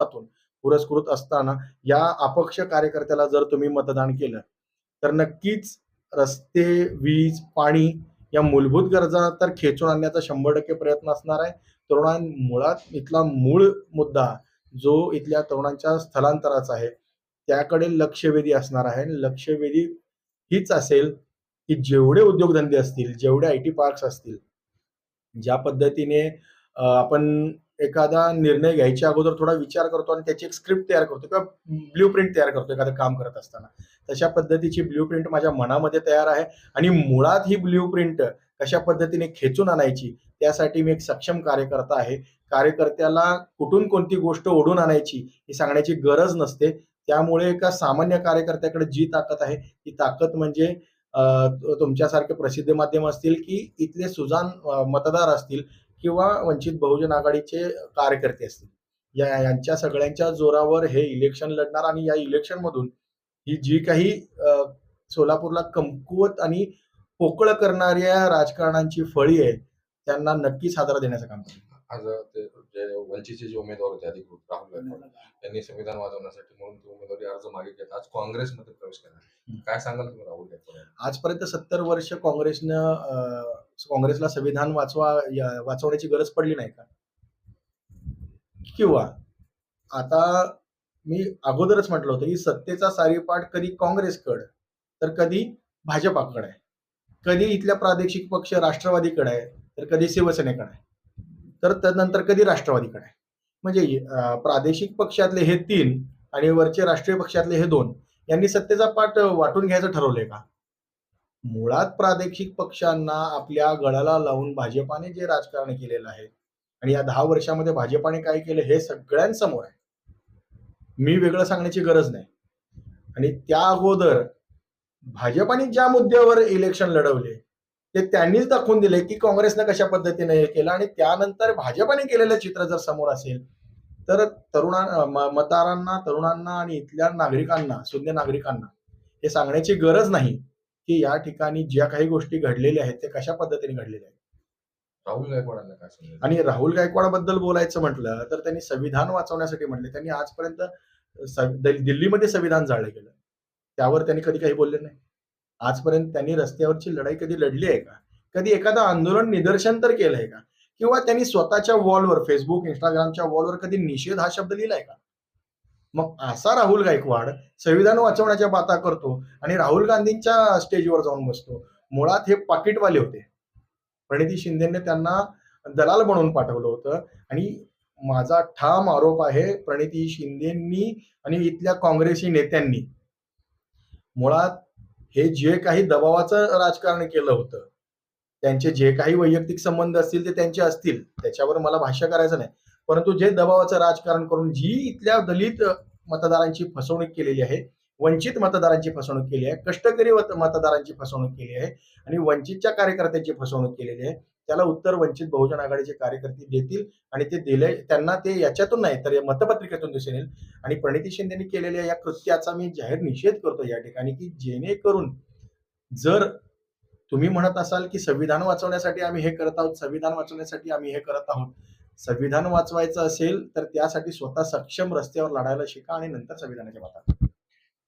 माध्यमातून पुरस्कृत असताना या अपक्ष कार्यकर्त्याला जर तुम्ही मतदान केलं तर नक्कीच रस्ते वीज पाणी या मूलभूत गरजा तर खेचून आणण्याचा शंभर टक्के प्रयत्न असणार आहे. तरुणां मुळात इथला मूळ मुद्दा जो इथल्या तरुणांच्या स्थलांतराचा आहे त्याकडे लक्षवेधी असणार आहे. लक्षवेधी हीच असेल की जेवढे उद्योगधंदे असतील जेवढे आय टी पार्क्स असतील ज्या पद्धतीने आपण एखादा निर्णय घ्यायच्या अगोदर थोडा विचार करतो आणि त्याची एक स्क्रिप्ट तयार करतो किंवा ब्ल्यू प्रिंट तयार करतो एखादं काम करत असताना. तशा पद्धतीची ब्ल्यू प्रिंट माझ्या मनामध्ये तयार आहे आणि मुळात ही ब्ल्यू प्रिंट कशा पद्धतीने खेचून आणायची त्यासाठी मी एक सक्षम कार्यकर्ता आहे. कार्यकर्त्याला कुठून कोणती गोष्ट ओढून आणायची ही सांगण्याची गरज नसते. त्यामुळे एका सामान्य कार्यकर्त्याकडे जी ताकद आहे ती ताकद म्हणजे तुमच्यासारखे प्रसिद्ध माध्यम असतील की इथले सुजान मतदार असतील किंवा वंचित बहुजन आघाडीचे कार्यकर्ते असतील या यांच्या सगळ्यांच्या जोरावर हे इलेक्शन लढणार आणि या इलेक्शन मधून ही जी काही सोलापूरला कमकुवत आणि पोकळ करणाऱ्या राजकारणांची फळी आहे त्यांना नक्कीच हादरा देण्याचं काम. आज वंचितचे जे उमेदवार होते अधिकृत राहुल गायकवाड त्यांनी संविधान वाजवण्यासाठी म्हणून ते उमेदवारी अर्ज मागे घेत आज काँग्रेसमध्ये प्रवेश केला हम्म. काय सांगाल तुम्ही राहुल यांना? आजपर्यंत सत्तर वर्ष काँग्रेसनं काँग्रेसला संविधान वाचवा वाचवण्याची गरज पडली नाही का? किंवा आता मी अगोदरच म्हटलं होतं की सत्तेचा सारीपाठ कधी काँग्रेसकडे तर कधी भाजपाकडे आहे. कधी इथल्या प्रादेशिक पक्ष राष्ट्रवादीकडे आहे तर कधी शिवसेनेकडे आहे. तर त्यानंतर कधी राष्ट्रवादीकडे आहे. म्हणजे प्रादेशिक पक्षातले हे तीन आणि वरचे राष्ट्रीय पक्षातले हे दोन यांनी सत्तेचा पाठ वाटून घ्यायचं ठरवलंय का? मुळात प्रादेशिक पक्षांना आपल्या गळाला लावून भाजपाने जे राजकारण केलेलं आहे आणि या दहा वर्षामध्ये भाजपाने काय केलं हे सगळ्यांसमोर आहे. मी वेगळं सांगण्याची गरज नाही. आणि त्या अगोदर भाजपाने ज्या मुद्द्यावर इलेक्शन लढवले ते त्यांनीच दाखवून दिले की काँग्रेसनं कशा पद्धतीने हे केलं आणि त्यानंतर भाजपाने केलेलं चित्र जर समोर असेल तर तरुणा मतदारांना तरुणांना आणि इथल्या नागरिकांना शून्य नागरिकांना हे सांगण्याची गरज नाही. की या ठिकाणी ज्या काही गोष्टी घडलेल्या आहेत ते कशा पद्धतीने घडलेल्या आहेत? राहुल गायकवाडांना काय आणि राहुल गायकवाडाबद्दल बोलायचं म्हटलं तर त्यांनी संविधान वाचवण्यासाठी म्हटले. त्यांनी आजपर्यंत दिल्लीमध्ये संविधान जाळलं गेलं. त्यावर त्यांनी कधी काही बोलले नाही. आजपर्यंत त्यांनी रस्त्यावरची लढाई कधी लढली आहे का? कधी एखादं आंदोलन निदर्शन तर केलं आहे का? किंवा त्यांनी स्वतःच्या वॉलवर फेसबुक इंस्टाग्रामच्या वॉलवर कधी निषेध हा शब्द लिहिलाय का? मग असा राहुल गायकवाड संविधान वाचवण्याच्या बाता करतो आणि राहुल गांधींच्या स्टेजवर जाऊन बसतो. मुळात हे पाकिटवाले होते. प्रणिती शिंदेने त्यांना दलाल बनवून पाठवलं होतं. आणि माझा ठाम आरोप आहे प्रणिती शिंदेंनी आणि इथल्या काँग्रेसी नेत्यांनी. मुळात हे जे काही दबावाचं राजकारण केलं होतं त्यांचे जे काही वैयक्तिक संबंध असतील ते त्यांचे असतील. त्याच्यावर मला भाष्य करायचं नाही. परंतु जे दबावाचं राजकारण करून जी इथल्या दलित मतदारांची फसवणूक केलेली आहे वंचित मतदारांची फसवणूक केली आहे कष्टकरी मतदारांची फसवणूक केली आहे आणि वंचितच्या कार्यकर्त्यांची फसवणूक केलेली आहे त्याला उत्तर वंचित बहुजन आघाडीचे कार्यकर्ते देतील आणि ते दिले त्यांना ते याच्यातून नाही तर या मतपत्रिकेतून दिसून येईल. आणि प्रणिती शिंदेनी केलेल्या या कृत्याचा मी जाहीर निषेध करतो या ठिकाणी की जेणेकरून जर तुम्ही म्हणत असाल की संविधान वाचवण्यासाठी आम्ही हे करत आहोत संविधान वाचवण्यासाठी आम्ही हे करत आहोत संविधान वाचवायचं असेल तर त्यासाठी स्वतः सक्षम रस्त्यावर लढायला शिका आणि नंतर संविधानाच्या बाता